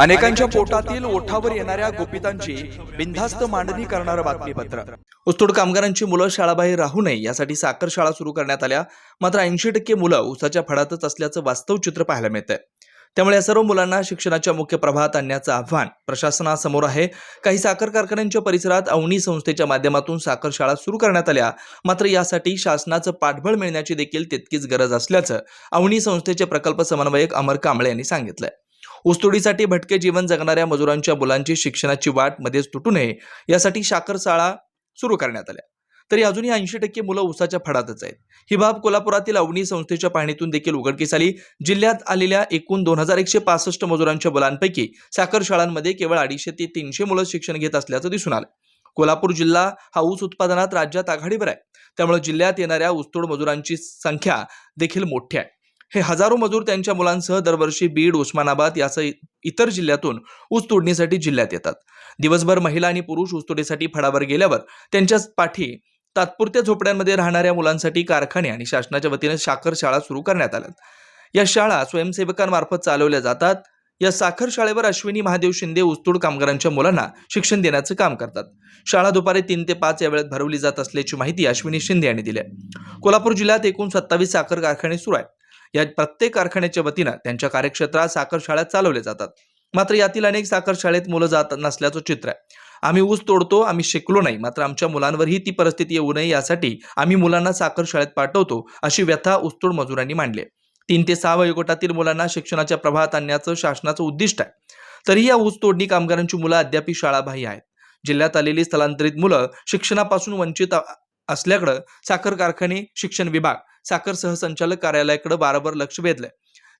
अनेकांच्या पोटातील ओठावर येणाऱ्या गोपितांची बिनधास्त मांडणी करणारं बातमीपत्र. ऊसतोड कामगारांची मुलं शाळाबाहेर राहू नये यासाठी साखर शाळा सुरू करण्यात आल्या. मात्र ऐंशी टक्के मुलं उसाच्या फडातच असल्याचं वास्तव चित्र पाहायला मिळतंय. त्यामुळे या सर्व मुलांना शिक्षणाच्या मुख्य प्रभावात आणण्याचं आव्हान प्रशासनासमोर आहे. काही साखर कारखान्यांच्या परिसरात अवनी संस्थेच्या माध्यमातून साखर शाळा सुरू करण्यात आल्या. मात्र यासाठी शासनाचं पाठबळ मिळण्याची देखील तितकीच गरज असल्याचं अवनी संस्थेचे प्रकल्प समन्वयक अमर कांबळे यांनी सांगितलंय. ऊसतोडीसाठी भटके जीवन जगणाऱ्या मजुरांच्या मुलांची शिक्षणाची वाट मध्येच तुटू नये यासाठी साखर शाळा सुरू करण्यात आल्या. तरी अजूनही ऐंशी टक्के मुलं ऊसाच्या फडातच आहेत. ही बाब कोल्हापुरातील अवनी संस्थेच्या पाहणीतून देखील उघडकीस आली. जिल्ह्यात आलेल्या एकूण दोन हजार एकशे पासष्ट मजुरांच्या मुलांपैकी साखर शाळांमध्ये केवळ अडीचशे ते तीनशे मुलं शिक्षण घेत असल्याचं दिसून आलं. कोल्हापूर जिल्हा हा ऊस उत्पादनात राज्यात आघाडीवर आहे. त्यामुळे जिल्ह्यात येणाऱ्या ऊसतोड मजुरांची संख्या देखील मोठी आहे. हे हजारो मजूर त्यांच्या मुलांसह दरवर्षी बीड उस्मानाबाद यासह इतर जिल्ह्यातून ऊस तोडणीसाठी जिल्ह्यात येतात. दिवसभर महिला आणि पुरुष ऊसतोडीसाठी फडावर गेल्यावर त्यांच्या पाठी तात्पुरत्या झोपड्यांमध्ये राहणाऱ्या मुलांसाठी कारखाने आणि शासनाच्या वतीने साखर शाळा सुरू करण्यात आल्या या शाळा स्वयंसेवकांमार्फत चालवल्या जातात. या साखर शाळेवर अश्विनी महादेव शिंदे ऊसतोड कामगारांच्या मुलांना शिक्षण देण्याचं काम करतात. शाळा दुपारी तीन ते पाच या वेळेत भरवली जात असल्याची माहिती अश्विनी शिंदे यांनी दिली कोल्हापूर जिल्ह्यात एकूण सत्तावीस साखर कारखाने सुरू आहेत. या प्रत्येक कारखान्याच्या वतीनं त्यांच्या कार्यक्षेत्रात साखर शाळा चालवल्या जातात. मात्र यातील अनेक साखर शाळेत मुलं जात नसल्याचं चित्र आहे. आम्ही ऊस तोडतो आम्ही शिकलो नाही मात्र आमच्या मुलांवरही ती परिस्थिती येऊ नये यासाठी आम्ही मुलांना साखर शाळेत पाठवतो अशी व्यथा ऊसतोड मजुरांनी मांडली आहे. तीन ते सहा वयोगटातील मुलांना शिक्षणाच्या प्रवाहात आणण्याचं शासनाचं उद्दिष्ट आहे. तरीही या ऊस तोडणी कामगारांची मुलं अद्याप शाळाबाह्य आहेत. जिल्ह्यात आलेली स्थलांतरित मुलं शिक्षणापासून वंचित असल्याकडं साखर कारखाने शिक्षण विभाग साखर सहसंचालक कार्यालयाकडे वारंवार लक्ष वेधलंय.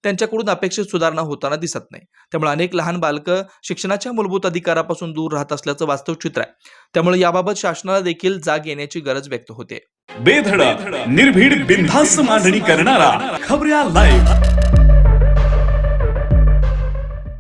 त्यांच्याकडून अपेक्षित सुधारणा होताना दिसत नाही. त्यामुळे अनेक लहान बालकं शिक्षणाच्या मूलभूत अधिकारापासून दूर राहत असल्याचं वास्तव चित्र आहे. त्यामुळे याबाबत शासनाला देखील जाग येण्याची गरज व्यक्त होते. बेधडक निर्भीड बिनधास्त मांडणी करणारा खबऱ्या लाईव्ह